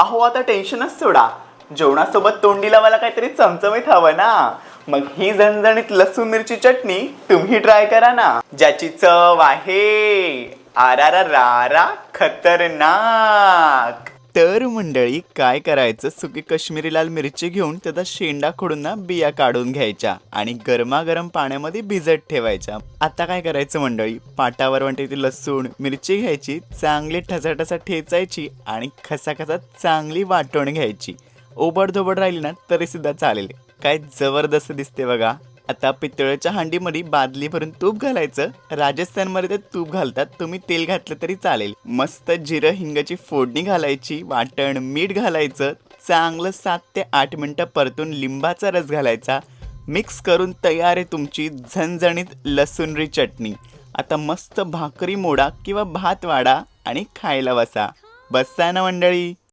अहो आता टेन्शनच सोडा. जेवणासोबत तोंडी लावायला काहीतरी चमचमीत हवं ना. मग ही झणझणीत लसूण मिरची चटणी तुम्ही ट्राय करा ना. ज्याची चव आहे. आरारा रारा खतरनाक. तर मंडळी काय करायचं? सुकी काश्मीरी लाल मिरची घेऊन त्याचा शेंडा खोडून ना बिया काढून घ्यायच्या आणि गरमागरम पाण्यामध्ये भिजत ठेवायच्या. आता काय करायचं मंडळी? पाटावर म्हणते लसूण मिरची घ्यायची चांगली ठसाठसा ठेचायची आणि खसाखसा चांगली वाटण घ्यायची. ओबडधोबड राहिली ना तरी सुद्धा चालेल. काय जबरदस्त दिसते बघा. आता पितळेच्या हांडीमध्ये बादली भरून तूप घालायचं. राजस्थानमध्ये तर तूप घालतात. तुम्ही तेल घातलं तरी चालेल. मस्त जिरं हिंगाची फोडणी घालायची वाटण मीठ घालायचं. चांगलं सात ते आठ मिनटं परतून लिंबाचा रस घालायचा. मिक्स करून तयार आहे तुमची झणझणीत लसूणरी चटणी. आता मस्त भाकरी मोडा किंवा भात वाडा आणि खायला बसा. बसा ना मंडळी.